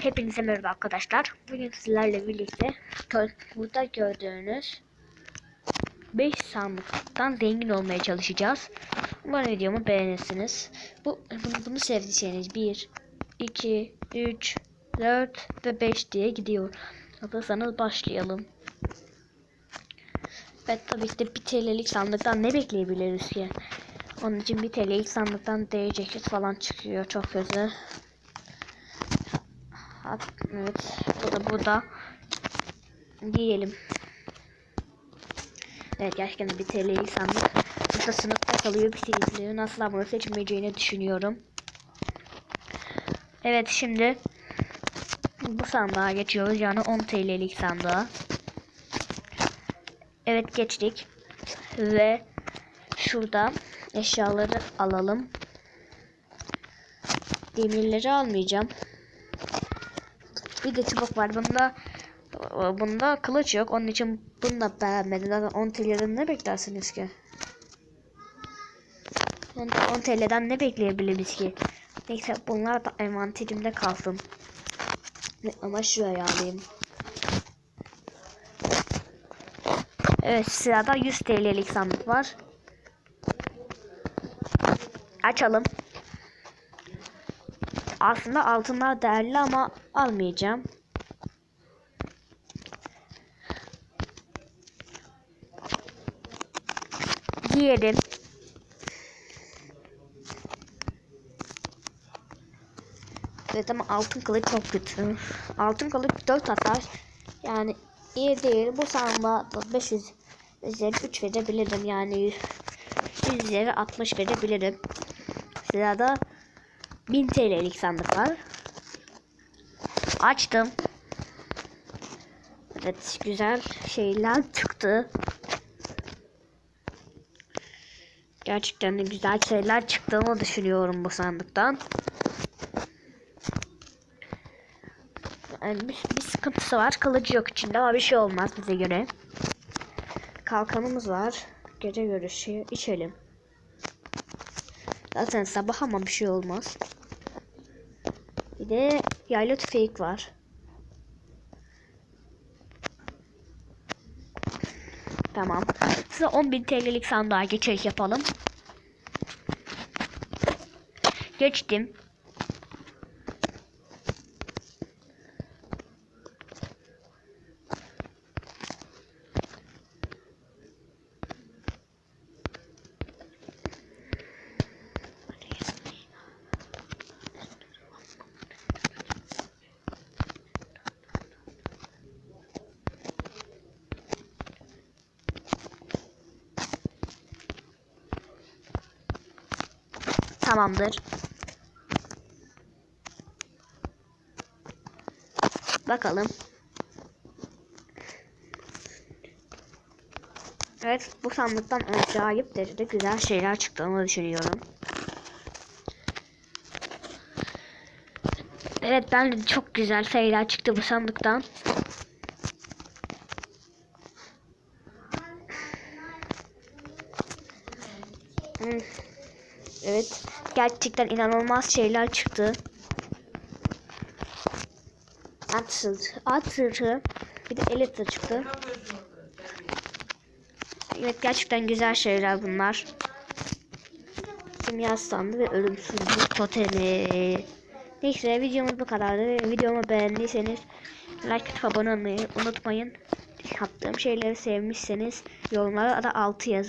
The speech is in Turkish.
Hepinize merhaba arkadaşlar. Bugün sizlerle birlikte burada gördüğünüz 5 sandıktan zengin olmaya çalışacağız. Umarım videomu beğenirsiniz. Bu bunu, bunu sevdiyseniz 1 2 3 4 ve 5 diye gidiyor. Hazırsanız başlayalım. Evet tabii ki de 1 TL'lik sandıktan ne bekleyebiliriz ki? Onun için 1 TL'lik sandıktan D ceket falan çıkıyor. Çok kötü. Evet. Bu da burada. Giyelim. Evet gerçekten bir TL'lik sandık. Burada sınıfta kalıyor bir izliyor. Nasıl bunu seçmeyeceğini düşünüyorum. Evet şimdi bu sandığa geçiyoruz. Yani 10 TL'lik sandığa. Evet geçtik. Ve şurada eşyaları alalım. Demirleri almayacağım. Bir de çubuk var. Bunda bunda kılıç yok. Onun için bunu da beğenmedim. Zaten 10 TL'den ne beklersiniz ki? 10 10 TL'den ne bekleyebiliriz ki? Neyse bunlar da envanterimde kalsın. Ama şuraya alayım. Evet sırada 100 TL'lik sandık var. Açalım. Aslında altınlar değerli ama almayacağım. Giyelim. Evet ama altın kılıç çok kötü. Altın kılıç 4 atar. Yani iyi değil. Bu sandığa 500 üzeri 3 verebilirim. Yani 100 üzeri 60 verebilirim. Sırada 1000 TL'lik sandık var. Açtım. Evet güzel şeyler çıktı. Gerçekten de güzel şeyler çıktığını düşünüyorum bu sandıktan. Yani bir, bir sıkıntısı var. Kılıcı yok içinde ama bir şey olmaz bize göre. Kalkanımız var. Gece görüşü içelim. Zaten sabah ama bir şey olmaz. Bir de yaylı tüfek var. Tamam. Size 10.000 TL'lik sandığa geçiş yapalım. Geçtim. Tamamdır. Bakalım. Evet bu sandıktan acayip derecede güzel şeyler çıktığını düşünüyorum. Evet ben de çok güzel şeyler çıktı bu sandıktan. Hmm. Evet. Gerçekten inanılmaz şeyler çıktı. At sırtı. Bir de elitra çıktı. Evet gerçekten güzel şeyler bunlar. Simya standı ve ölümsüzlük totemi. Neyse videomuz bu kadardı. Videomu beğendiyseniz like atıp abone olmayı unutmayın. Yaptığım şeyleri sevmişseniz yorumlara da altı yazın.